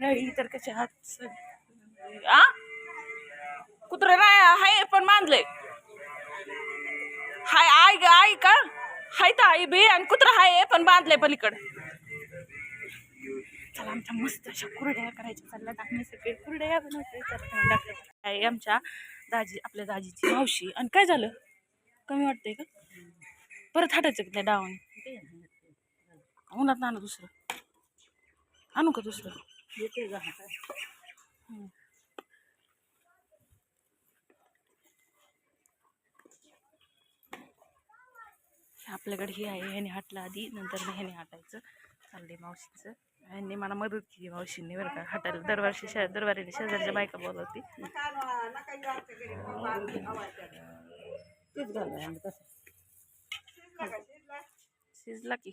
नाही तर कसे हात आ? कुत्र नाही हाय पण मानले. हाय आय ग आई का? हाय तर आई बी आणि कुत्र हाय पण बांधले पलीकडं. चला आमच्या मस्त अशा कुरड्या करायच्या चालल्यात आम्ही सगळे कुरड्या बनवते तर आहे आमच्या दाजी आपल्या दाजीची मावशी. आणि काय झालं? कमी वाटतंय का? परत हटायचं का त्या डावाने उन्हात ना दुसरं. आणू का दुसरं? हम्म. आपल्याकडे हे आहे ह्याने हाटलं आधी नंतर ह्याने हाटायचं. चाललंय मावशीचं. ह्यांनी मला मदत केली मावशींनी बरं का. हाटायला दरवर्षी शे दरबारीने शेजारच्या बायका बोलवती. तेच घालूया तसं शिजला की.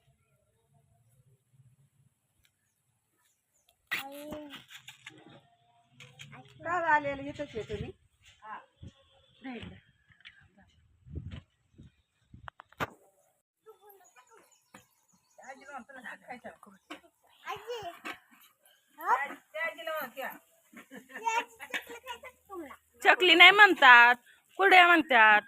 का आलेलं येतच आहे तुम्ही. चकली नाही म्हणतात कुरड्या म्हणतात.